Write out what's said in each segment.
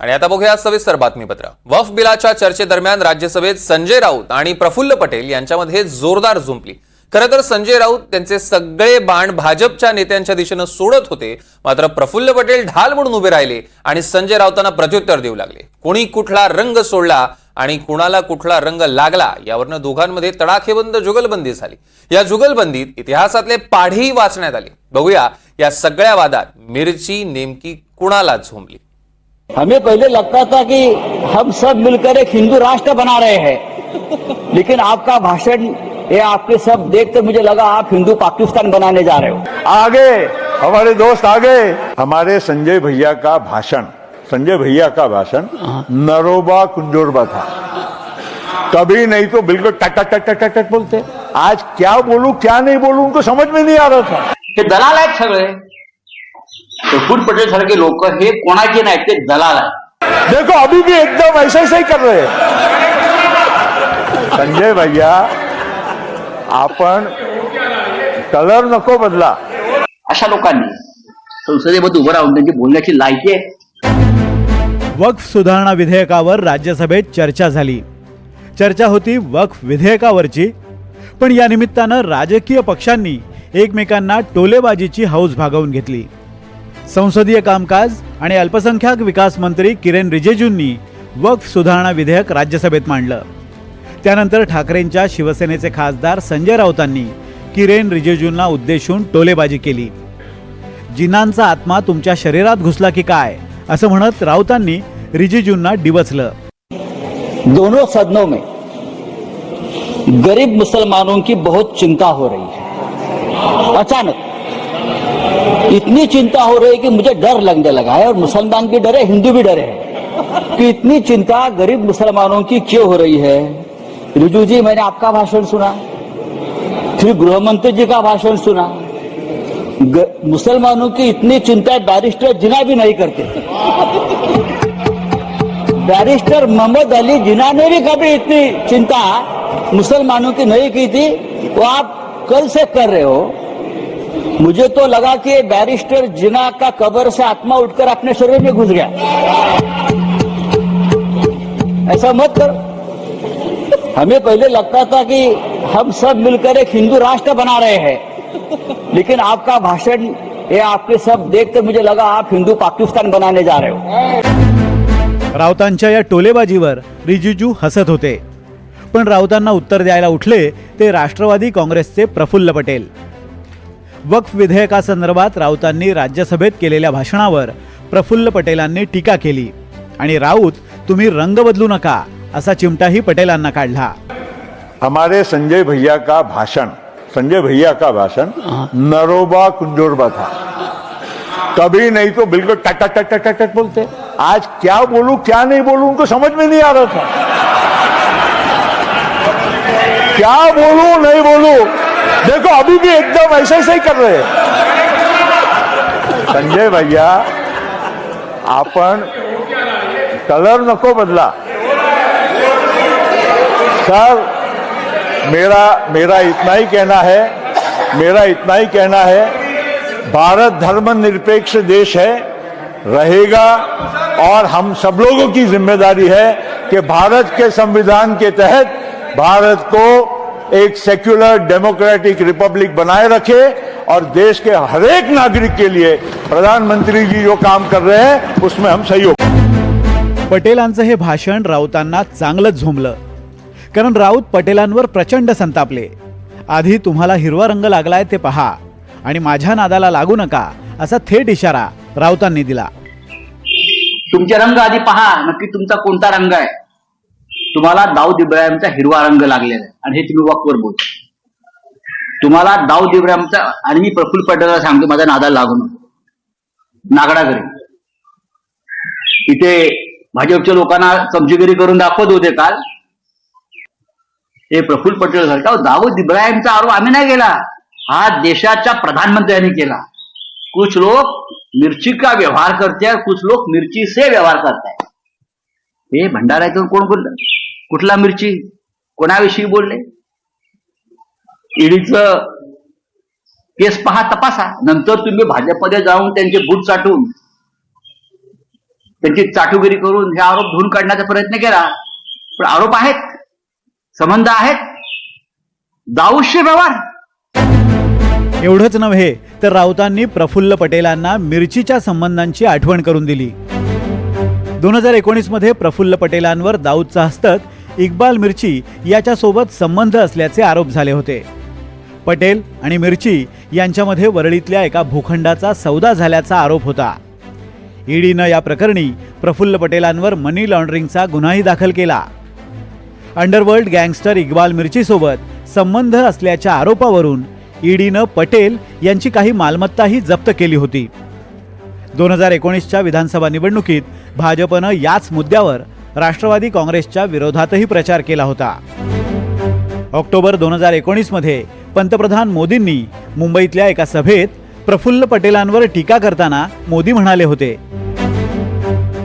आणि आता बघूया सविस्तर बातमीपत्र. वफ बिलाच्या चर्चेदरम्यान राज्यसभेत संजय राऊत आणि प्रफुल्ल पटेल यांच्यामध्ये जोरदार झुंपली. खरं तर संजय राऊत त्यांचे सगळे बाण भाजपच्या नेत्यांच्या दिशेनं सोडत होते मात्र प्रफुल्ल पटेल ढाल म्हणून उभे राहिले आणि संजय राऊतांना प्रत्युत्तर देऊ लागले. कोणी कुठला रंग सोडला आणि कुणाला कुठला रंग लागला यावरनं दोघांमध्ये तडाखेबंद जुगलबंदी झाली. या जुगलबंदीत इतिहासातले पाढेही वाचण्यात आले. बघूया या सगळ्या वादात मिरची नेमकी कुणाला झोंबली हमें पहले लगता था कि हम सब मिलकर एक हिंदू राष्ट्र बना रहे हैं। लेकिन आपका भाषण ये आपके सब देखकर मुझे लगा आप हिंदू पाकिस्तान बनाने जा रहे हो। आगे हमारे दोस्त आगे। हमारे संजय भैया का भाषण संजय भैया का भाषण नरोबा कुंजोरबा था। कभी नहीं तो बिल्कुल टट टट टट टट टट बोलते। आज क्या बोलूँ क्या नहीं बोलूँ उनको समझ में नहीं आ रहा था। हे दलाल आहेत सगळे प्रफुल्ल पटेल सारखे लोक हे कोणाचे नाहीत ते दलाल आहेत. देखो अभी भी एकदम ऐसा ऐसा ही कर रहे हैं। संजय भैया आपण कलर नको बदला। अशा लोकांनी संसदेमध्ये उभं राहून त्यांची बोलण्याची लायकी आहे. वक्फ सुधारणा विधेयकावर राज्यसभेत चर्चा झाली. चर्चा होती वक्फ विधेयकावरची. पण या निमित्तानं राजकीय पक्षांनी एकमेकांना टोलेबाजीची हौस भागवून घेतली. संसदीय कामकाज आणि अल्पसंख्याक विकास मंत्री किरेन रिजिजूंनी वक्फ सुधारणा विधेयक राज्यसभेत मांडलं. त्यानंतर ठाकरेंच्या शिवसेनेचे खासदार संजय राऊतांनी किरेन रिजिजूंना उद्देशून टोलेबाजी केली. जिनांचा आत्मा तुमच्या शरीरात घुसला की काय असं म्हणत राऊतांनी रिजिजूंना डिवचलं. दोनों सदनों में गरीब मुसलमानों की बहुत चिंता हो रही है। अचानक इतनी चिंता हो रही है कि मुझे डर लगने लगा है और मुसलमान भी डरे, हिंदू भी डरे कि इतनी चिंता गरीब मुसलमानों की क्यों हो रही है? रिजू जी, मैंने आपका भाषण सुना। फिर गृह मंत्री जी का भाषण सुना। मुसलमानों की इतनी चिंता बैरिस्टर जिना भी नहीं करते। बैरिस्टर मोहम्मद अली जिना ने भी कभी इतनी चिंता मुसलमानों की नहीं की थी। वो आप कल से कर रहे हो। मुझे तो लगा कि बैरिस्टर जिना का कबर से आत्मा उठकर अपने शरीर में घुस गया। ऐसा मत करो। हमें पहले लगता था कि हम सब मिलकर एक हिंदू राष्ट्र बना रहे हैं। लेकिन आपका भाषण ये आपके सब देखकर मुझे लगा आप हिंदू पाकिस्तान बनाने जा रहे हो। राऊतांच्या या टोलेबाजीवर रिजिजू हसत होते. पण राऊतांना उत्तर द्यायला उठले ते राष्ट्रवादी काँग्रेसचे प्रफुल्ल पटेल. वक्फ विधेयकासंदर्भात राऊतांनी राज्यसभेत केलेल्या भाषणावर प्रफुल्ल पटेलांनी टीका केली. आणि राऊत तुम्ही रंग बदलू नका असा चिमटाही पटेलांना काढला. हमारे संजय भैया का भाषण संजय भैया का भाषण? नरोबा कुंजोरबा था। कभी नहीं तो बिल्कुल टट टट टट टट टट बोलते। आज क्या बोलूं क्या नहीं बोलूं उनको समझ में नहीं आ रहा था। क्या बोलूं नहीं बोलूं देखो, अभी भी एकदम ऐसा ऐसा ही कर रहे हैं। संजय भैया, आपण कलर नको बदला। सर, मेरा मेरा इतना ही कहना है, मेरा इतना ही कहना है, भारत धर्मनिरपेक्ष देश है, रहेगा, और हम सब लोगों की ज़िम्मेदारी है कि भारत के संविधान के तहत भारत को एक सेक्युलर डेमोक्रेटिक रिपब्लिक बनाए रखे और देश के हर एक नागरिक के लिए प्रधानमंत्री जी जो काम कर रहे हैं उसमें हम सहयोग पटेलांचं हे भाषण राऊतांना चांगलंच झोंबलं. कारण राऊत पटेलांवर प्रचंड संतापले. आधी तुम्हाला हिरवा रंग लागलाय ते पहा आणि माझ्या नादाला लागू नका असा थेट इशारा राऊतांनी दिला. तुमचे रंग आधी पहा नक्की तुमचा कोणता रंग आहे? तुम्हाला दाऊद इब्राहिमचा हिरवा रंग लागलेला आहे. आणि हे तुम्ही वकवर बोलता. तुम्हाला दाऊद इब्राहिमचा आणि मी प्रफुल्ल पटेलला सांगतो माझा नादा लागून. नागडाकडे इथे भाजपच्या लोकांना चमचीगिरी करून दाखवत होते काल. हे प्रफुल्ल पटेल सारखा दाऊद इब्राहिमचा आरोप आम्ही नाही केला. हा देशाच्या प्रधानमंत्र्यांनी केला. कुछ लोक मिर्ची का व्यवहार करते कुछ लोग मिर्ची से व्यवहार करते हे भंडाऱ्यातून कोण बोललं? कुठला मिरची कोणाविषयी बोलले? ईडीच केस पहा तपासा. नंतर तुम्ही भाजपमध्ये जाऊन त्यांचे बूट चाटून त्यांची चाटुगिरी करून हे आरोप धुवून काढण्याचा प्रयत्न केला. पण आरोप आहेत संबंध आहेत. दाऊशे व्यवहार. एवढंच नव्हे तर राऊतांनी प्रफुल्ल पटेलांना मिरचीच्या संबंधांची आठवण करून दिली. दोन हजार एकोणीसमध्ये प्रफुल्ल पटेलांवर दाऊदचा हस्तक इक्बाल मिर्ची याच्यासोबत संबंध असल्याचे आरोप झाले होते. पटेल आणि मिर्ची यांच्यामध्ये वरळीतल्या एका भूखंडाचा सौदा झाल्याचा आरोप होता. ईडीनं या प्रकरणी प्रफुल्ल पटेलांवर मनी लॉन्ड्रिंगचा गुन्हाही दाखल केला. अंडरवर्ल्ड गँगस्टर इक्बाल मिर्चीसोबत संबंध असल्याच्या आरोपावरून ईडीनं पटेल यांची काही मालमत्ताही जप्त केली होती. दोन हजार एकोणीसच्या विधानसभा निवडणुकीत भाजपनं याच मुद्द्यावर राष्ट्रवादी काँग्रेसच्या विरोधातही प्रचार केला होता. ऑक्टोबर दोन हजार एकोणीसमध्ये पंतप्रधान मोदींनी मुंबईतल्या एका सभेत प्रफुल्ल पटेलांवर टीका करताना मोदी म्हणाले होते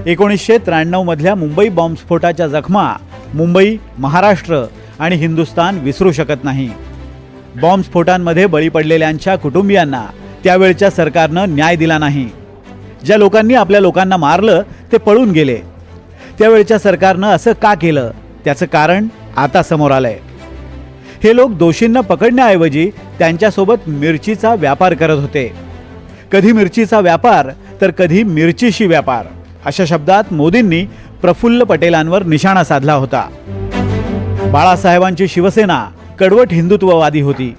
एकोणीसशे त्र्याण्णव मधल्या मुंबई बॉम्बस्फोटाच्या जखमा मुंबई महाराष्ट्र आणि हिंदुस्तान विसरू शकत नाही. बॉम्बस्फोटांमध्ये बळी पडलेल्यांच्या कुटुंबियांना त्यावेळच्या सरकारनं न्याय दिला नाही. ज्या लोकांनी आपल्या लोकांना मारलं ते पळून गेले. त्यावेळच्या सरकारनं असं का केलं? त्याचं कारण आता समोर आलंय. हे लोक दोषींना पकडण्याऐवजी त्यांच्यासोबत मिरचीचा व्यापार करत होते. कधी मिरचीचा व्यापार तर कधी मिरचीशी व्यापार अशा शब्दात मोदींनी प्रफुल्ल पटेलांवर निशाणा साधला होता. बाळासाहेबांची शिवसेना कडवट हिंदुत्ववादी होती.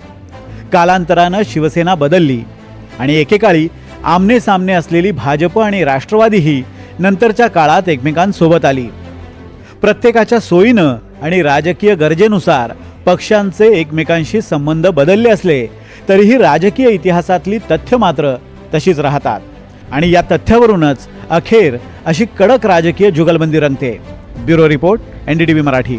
कालांतरानं शिवसेना बदलली आणि एकेकाळी आमने सामने असलेली भाजप आणि राष्ट्रवादीही नंतरच्या काळात एकमेकांसोबत आली. प्रत्येकाच्या सोयीनं आणि राजकीय गरजेनुसार पक्षांचे एकमेकांशी संबंध बदलले असले तरीही राजकीय इतिहासातली तथ्य मात्र तशीच राहतात. आणि या तथ्यावरूनच अखेर अशी कडक राजकीय जुगलबंदी रंगते. Bureau report NDTV Marathi.